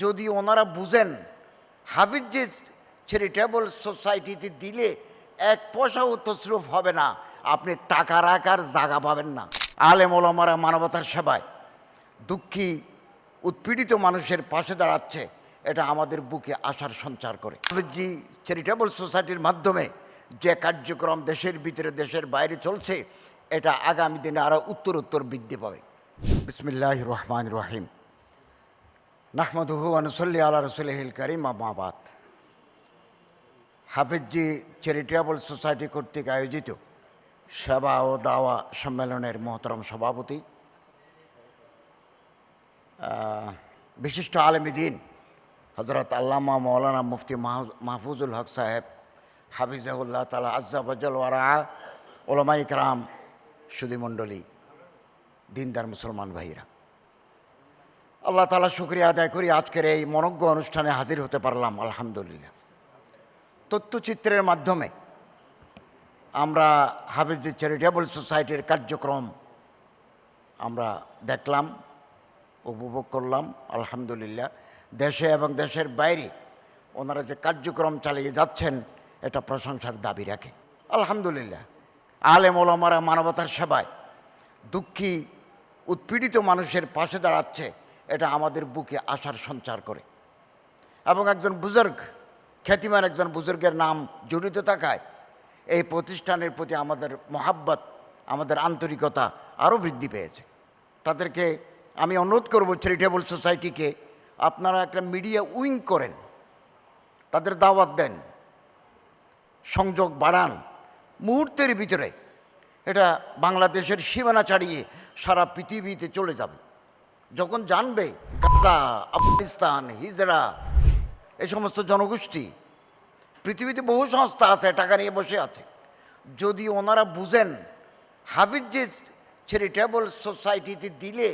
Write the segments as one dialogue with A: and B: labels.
A: যদি ওনারা বুঝেন, হাফিজ যে চ্যারিটেবল সোসাইটিতে দিলে এক পয়সাও তসরুফ হবে না, আপনি টাকা রাখার জায়গা পাবেন না। আলেম ওলামারা মানবতার সেবায় দুঃখী, উৎপীড়িত মানুষের পাশে দাঁড়াচ্ছে, এটা আমাদের বুকে আশার সঞ্চার করে। হাফিজি চ্যারিটেবল সোসাইটির মাধ্যমে যে কার্যক্রম দেশের ভিতরে, দেশের বাইরে চলছে, এটা আগামী দিনে আরও উত্তর উত্তর বৃদ্ধি পাবে। বিসমিল্লাহ রহমান রহিম। নাহমদহু আনুসল্লি আল্লাহ রসুলহিল করিম আমাবাদ হাফিজি চ্যারিটেবল সোসাইটি কর্তৃক আয়োজিত সেবা ও দাওয়া সম্মেলনের মহতরম সভাপতি বিশিষ্ট আলমী দিন হজরত আল্লামা মৌলানা মুফতি মাহফুজ- মাহফুজুল হক সাহেব, হাফিজাহুল্লাহ তালা আজ্জাবজল ওয়ারা ওলামা ইকরাম সুদীমণ্ডলী, দিনদার মুসলমান ভাইরা আল্লাহ তালা শুক্রিয়া আদায় করি, আজকের এই মনজ্ঞ অনুষ্ঠানে হাজির হতে পারলাম, আলহামদুলিল্লাহ। তথ্যচিত্রের মাধ্যমে আমরা হাফিজ চ্যারিটেবল সোসাইটির কার্যক্রম আমরা দেখলাম, উপভোগ করলাম, আলহামদুলিল্লাহ। দেশে এবং দেশের বাইরে ওনারা যে কার্যক্রম চালিয়ে যাচ্ছেন, এটা প্রশংসার দাবি রাখে। আলহামদুলিল্লাহ। আলেম ওলামারা মানবতার সেবায় দুঃখী, উৎপীড়িত মানুষের পাশে দাঁড়াচ্ছে এটা আমাদের বুকে আশার সঞ্চার করে। এবং একজন বুজুর্গ, খ্যাতিমান একজন বুজুর্গের নাম জড়িত থাকায় এই প্রতিষ্ঠানের প্রতি আমাদের মহাব্বত, আমাদের আন্তরিকতা আরও বৃদ্ধি পেয়েছে। তাদেরকে আমি অনুরোধ করব চ্যারিটেবল সোসাইটিকে আপনারা একটা মিডিয়া উইং করেন, তাদের দাওয়াত দেন, সংযোগ বাড়ান, মুহূর্তের ভিতরে এটা বাংলাদেশের সীমানা ছাড়িয়ে সারা পৃথিবীতে চলে যাবে। যখন জানবে গাজা, আফগানিস্তান হিজড়া এই সমস্ত জনগোষ্ঠী, পৃথিবীতে বহু সংস্থা আছে, টাকা নিয়ে বসে আছে। যদি ওনারা বুঝেন, হাফিজ যে চ্যারিটেবল সোসাইটিতে দিলে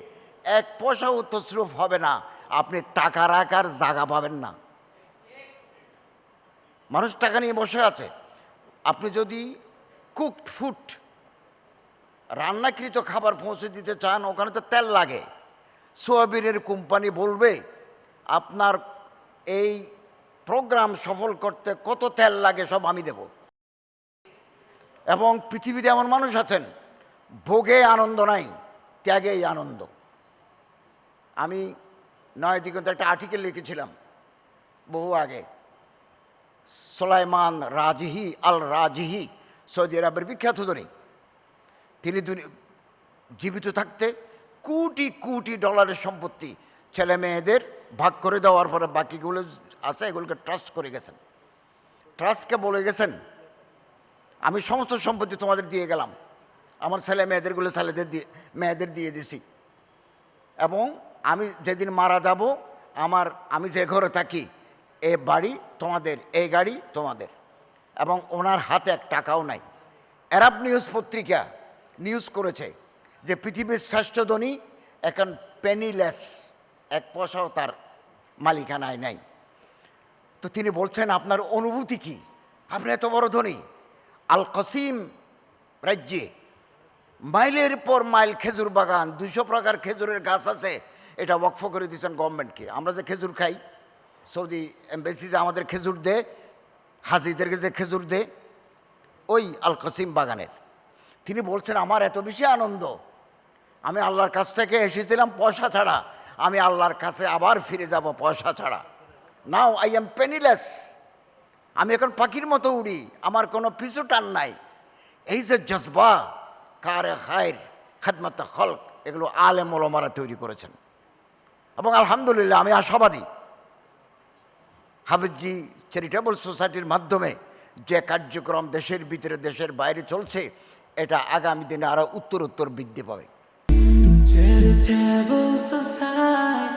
A: এক পয়সাও তসরুফ হবে না, আপনি টাকা রাখার জায়গা পাবেন না। মানুষ টাকা নিয়ে বসে আছে। আপনি যদি কুকড ফুড রান্নাকৃত খাবার পৌঁছে দিতে চান, ওখানে তো তেল লাগে। সোয়াবিনের কোম্পানি বলবে, আপনার এই প্রোগ্রাম সফল করতে কত তেল লাগে সব আমি দেব। এবং পৃথিবীতে এমন মানুষ আছেন, ভোগে আনন্দ নাই, ত্যাগেই আনন্দ। আমি নয় দিগন্ত একটা আর্টিকেল লিখেছিলাম বহু আগে, সোলাইমান রাজহি আল রাজহি, সৌদি আরবের বিখ্যাত ধনী। তিনি জীবিত থাকতে কোটি কোটি ডলারের সম্পত্তি ছেলে মেয়েদের ভাগ করে দেওয়ার পরে বাকিগুলো আছে, এগুলোকে ট্রাস্ট করে গেছেন। ট্রাস্টকে বলে গেছেন, আমি সমস্ত সম্পত্তি তোমাদের দিয়ে গেলাম, আমার ছেলে মেয়েদেরগুলো ছেলেদের দিয়ে, মেয়েদের দিয়ে দিছি। এবং আমি যেদিন মারা যাব, আমার, আমি যে ঘরে থাকি, এ বাড়ি তোমাদের, এই গাড়ি তোমাদের। এবং ওনার হাতে এক টাকাও নাই। অ্যারাব নিউজ পত্রিকা নিউজ করেছে যে পৃথিবীর শ্রেষ্ঠ ধনী, এখন পেনিলেস এক পয়সাও তার মালিকানায় নাই। তো তিনি বলছেন, আপনার অনুভূতি কি? আপনি এত বড় ধনী। আল কসিম রাজ্যে মাইলের পর মাইল খেজুর বাগান দুশো প্রকার খেজুরের গাছ আছে, এটা ওয়াকফ করে দিয়েছেন গভর্নমেন্টকে। আমরা যে খেজুর খাই, সৌদি এমবেসি যে আমাদের খেজুর দে হাজিদেরকে যে খেজুর দে ওই আল কসিম বাগানের। তিনি বলছেন, আমার এত বেশি আনন্দ আমি আল্লাহর কাছ থেকে এসেছিলাম পয়সা ছাড়া। আমি আল্লাহর কাছে আবার ফিরে যাব পয়সা ছাড়া। নাও আই এম পেনিলেস আমি এখন পাখির মতো উড়ি। আমার কোনো পিছু টান নাই। এই যে জজবা, কারে খায়ের, খাদমত খলক, এগুলো আলেম ওলমারা তৈরি করেছেন। এবং আলহামদুলিল্লাহ আমি আশাবাদী। হাফিজি চ্যারিটেবল সোসাইটির মাধ্যমে যে কার্যক্রম দেশের ভিতরে, দেশের বাইরে চলছে, এটা আগামী দিনে আরও উত্তর উত্তর বৃদ্ধি পাবে।
B: Terrible society.